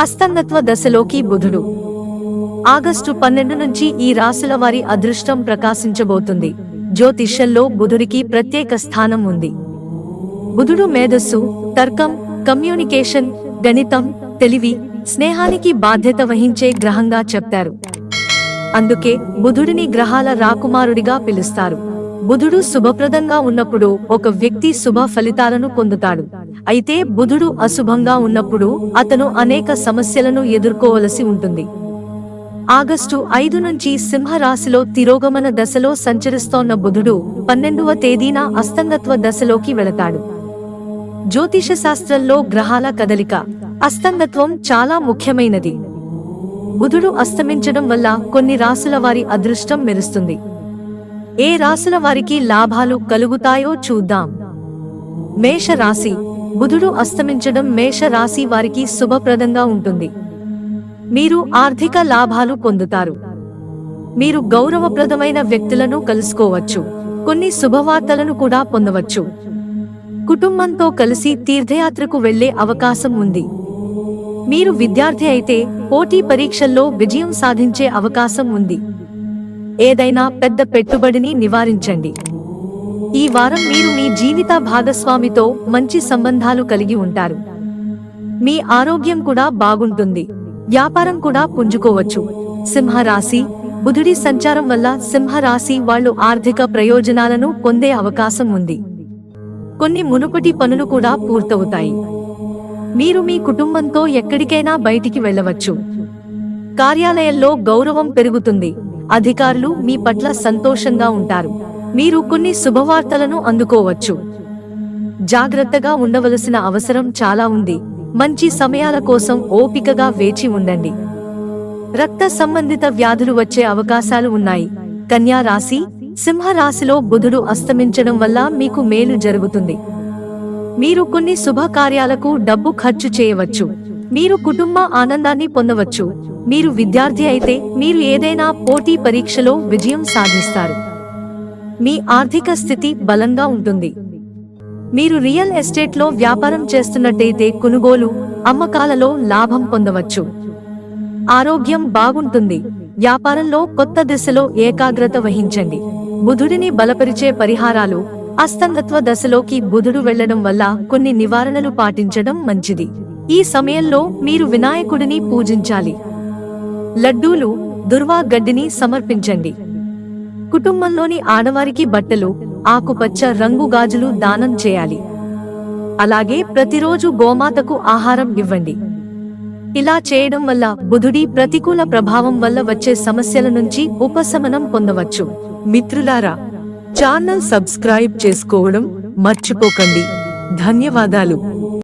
అస్తంగత్వ దశలోకి బుధుడు. ఆగస్టు పన్నెండు నుంచి ఈ రాశుల వారి అదృష్టం ప్రకాశించబోతుంది. జ్యోతిష్యంలో బుధుడికి ప్రత్యేక స్థానం ఉంది. బుధుడు మేధస్సు తర్కం కమ్యూనికేషన్ గణితం తెలివి స్నేహానికి బాధ్యత వహించే గ్రహంగా చెప్తారు. అందుకే బుధుడిని గ్రహాల రాకుమారుడిగా పిలుస్తారు. బుధుడు శుభప్రదంగా ఉన్నప్పుడు ఒక వ్యక్తి శుభ ఫలితాలను పొందుతాడు. అయితే బుధుడు అశుభంగా ఉన్నప్పుడు అతను అనేక సమస్యలను ఎదుర్కోవలసి ఉంటుంది. ఆగస్టు ఐదు నుంచి సింహరాశిలో తిరోగమన దశలో సంచరిస్తోన్న బుధుడు పన్నెండవ తేదీన అస్తంగత్వ దశలోకి వెళతాడు. జ్యోతిష శాస్త్రంలో గ్రహాల కదలిక అస్తంగత్వం చాలా ముఖ్యమైనది. బుధుడు అస్తమించడం వల్ల కొన్ని రాసుల వారి అదృష్టం మెరుస్తుంది. ఏ రాసిన వారికి లాభాలు కలుగుతాయో చూద్దాం. మేష రాశి బుధుడు అస్తమించడం మేష రాశి వారికి శుభప్రదంగా ఉంటుంది. మీరు ఆర్థిక లాభాలు పొందుతారు. మీరు గౌరవప్రదమైన వ్యక్తులను కలుసుకోవచ్చు. కొన్ని శుభవార్తలను కూడా పొందవచ్చు. కుటుంబంతో కలిసి తీర్థయాత్రకు వెళ్ళే అవకాశం ఉంది. మీరు విద్యార్థి అయితే పోటీ పరీక్షల్లో విజయం సాధించే అవకాశం ఉంది. ఏదైనా పెద్ద పెట్టుబడిని నివారించండి. ఈ వారం మీరు మీ జీవిత భాగస్వామితో మంచి సంబంధాలు కలిగి ఉంటారు. మీ ఆరోగ్యం కూడా బాగుంటుంది. వ్యాపారం కూడా పుంజుకోవచ్చు. సింహరాశి బుధుడి సంచారం వల్ల సింహరాశి వాళ్ళు ఆర్థిక ప్రయోజనాలను పొందే అవకాశం ఉంది. కొన్ని మునుపటి పనులు కూడా పూర్తవుతాయి. మీరు మీ కుటుంబంతో ఎక్కడికైనా బయటికి వెళ్ళవచ్చు. కార్యాలయంలో గౌరవం పెరుగుతుంది. అధికారులు మీ పట్ల సంతోషంగా ఉంటారు. మీరు కొన్ని శుభవార్తలను అందుకోవచ్చు. జాగ్రత్తగా ఉండవలసిన అవసరం చాలా ఉంది. మంచి సమయాల కోసం ఓపికగా వేచి ఉండండి. రక్త సంబంధిత వ్యాధులు వచ్చే అవకాశాలు ఉన్నాయి. కన్యా రాశి సింహ రాశిలో బుధుడు అస్తమించడం వల్ల మీకు మేలు జరుగుతుంది. మీరు కొన్ని శుభకార్యాలకు డబ్బు ఖర్చు చేయవచ్చు. మీరు కుటుంబ ఆనందాన్ని పొందవచ్చు. మీరు విద్యార్థి అయితే మీరు ఏదైనా పోటీ పరీక్షలో విజయం సాధిస్తారు. మీ ఆర్థిక స్థితి బలంగా ఉంటుంది. మీరు రియల్ ఎస్టేట్లో వ్యాపారం చేస్తున్నట్టయితే కొనుగోలు అమ్మకాలలో లాభం పొందవచ్చు. ఆరోగ్యం బాగుంటుంది. వ్యాపారంలో కొత్త దిశలో ఏకాగ్రత వహించండి. బుధుడిని బలపరిచే పరిహారాలు అస్తంగత్వ దశలోకి బుధుడు వెళ్ళడం వల్ల కొన్ని నివారణలు పాటించడం మంచిది. ఈ సమయంలో మీరు వినాయకుడిని పూజించాలి. లడ్డూలు దుర్వా గడ్డిని సమర్పించండి. కుటుంబంలోని ఆడవారికి బట్టలు ఆకుపచ్చ రంగు గాజులు దానం చేయాలి. అలాగే ప్రతిరోజు గోమాతకు ఆహారం ఇవ్వండి. ఇలా చేయడం వల్ల బుధుడి ప్రతికూల ప్రభావం వల్ల వచ్చే సమస్యల నుంచి ఉపశమనం పొందవచ్చు. మిత్రులారా ఛానల్ సబ్స్క్రైబ్ చేసుకోవడం మర్చిపోకండి. ధన్యవాదాలు.